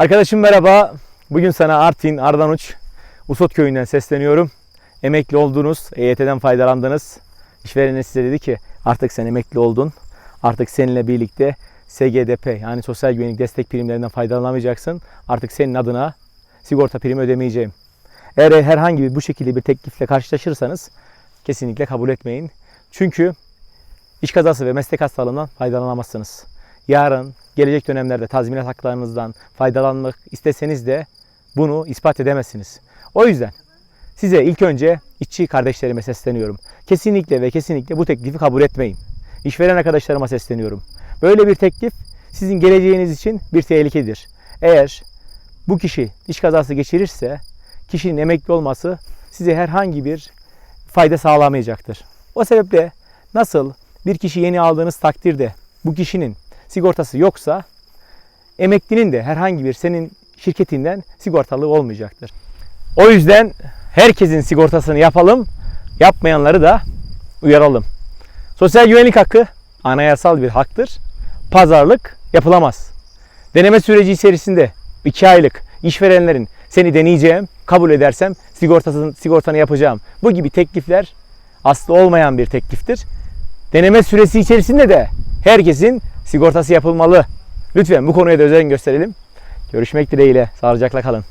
Arkadaşım merhaba. Bugün sana Artvin Ardanuç Usot köyünden sesleniyorum. Emekli oldunuz, EYT'den faydalandınız. İşvereniniz size dedi ki artık sen emekli oldun. Artık seninle birlikte SGDP yani sosyal güvenlik destek primlerinden faydalanamayacaksın. Artık senin adına sigorta primi ödemeyeceğim. Eğer herhangi bir bu şekilde bir teklifle karşılaşırsanız kesinlikle kabul etmeyin. Çünkü iş kazası ve meslek hastalığından faydalanamazsınız. Yarın gelecek dönemlerde tazminat haklarınızdan faydalanmak isteseniz de bunu ispat edemezsiniz. O yüzden size ilk önce işçi kardeşlerime sesleniyorum. Kesinlikle ve kesinlikle bu teklifi kabul etmeyin. İşveren arkadaşlarıma sesleniyorum. Böyle bir teklif sizin geleceğiniz için bir tehlikedir. Eğer bu kişi iş kazası geçirirse kişinin emekli olması size herhangi bir fayda sağlamayacaktır. O sebeple nasıl bir kişi yeni aldığınız takdirde bu kişinin sigortası yoksa emeklinin de herhangi bir senin şirketinden sigortalı olmayacaktır. O yüzden herkesin sigortasını yapalım, yapmayanları da uyaralım. Sosyal güvenlik hakkı anayasal bir haktır. Pazarlık yapılamaz. Deneme süreci içerisinde 2 aylık işverenlerin seni deneyeceğim, kabul edersem sigortasını, sigortanı yapacağım. Bu gibi teklifler aslı olmayan bir tekliftir. Deneme süresi içerisinde de herkesin sigortası yapılmalı. Lütfen bu konuya da özen gösterelim. Görüşmek dileğiyle. Sağlıcakla kalın.